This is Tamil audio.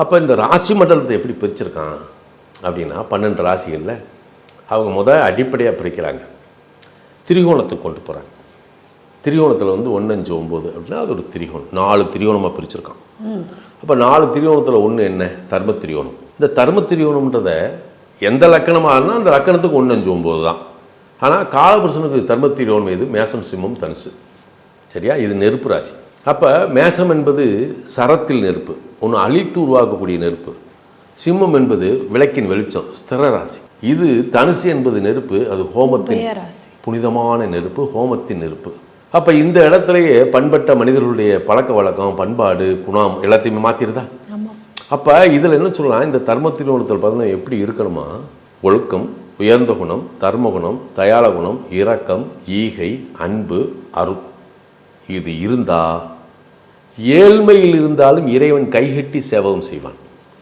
அப்போ இந்த ராசி மண்டலத்தை எப்படி பிரிச்சிருக்கான் அப்படின்னா பன்னெண்டு ராசிகளில் அவங்க முத அடிப்படையாக பிரிக்கிறாங்க. திரிகோணத்துக்கு கொண்டு போகிறாங்க திரிகோணத்தில் வந்து ஒன்று அஞ்சு ஒம்பது அப்படின்னா அது ஒரு திரிகோணம். நாலு திரிகோணமாக பிரிச்சிருக்கான். அப்போ நாலு திரிகோணத்தில் ஒன்று என்ன? தர்ம திரிகோணம். இந்த தர்ம திரிகோணம்ன்றத எந்த லக்கணமாக இருந்தால் அந்த லக்கணத்துக்கு ஒன்று அஞ்சு ஒம்பது தான். ஆனால் காலபுருஷனுக்கு தர்ம திரிகோணம் எது? மேசம் சிம்மம் தனுசு. சரியா? இது நெருப்பு ராசி. அப்போ மேசம் என்பது சரத்தில் நெருப்பு. ஒன்று அழித்து உருவாக்கக்கூடிய நெருப்பு. சிம்மம் என்பது விளக்கின் வெளிச்சம் ஸ்திர ராசி இது தனுசு என்பது நெருப்பு அது ஹோமத்தின் புனிதமான நெருப்பு ஹோமத்தின் நெருப்பு. அப்போ இந்த இடத்துலையே பண்பட்ட மனிதர்களுடைய பழக்க வழக்கம் பண்பாடு குணம் எல்லாத்தையுமே ஆமாம் அப்போ இதில் என்ன சொல்லலாம்? இந்த தர்ம திருமணத்தில் பார்த்தீங்கன்னா எப்படி இருக்கணுமா? ஒழுக்கம் உயர்ந்த குணம் தர்ம குணம் தயாள குணம் இரக்கம் ஈகை அன்பு அரு இது இருந்தா ஏழ்மையில் இருந்தாலும் இறைவன் கைகட்டி சேவகம் செய்வான்.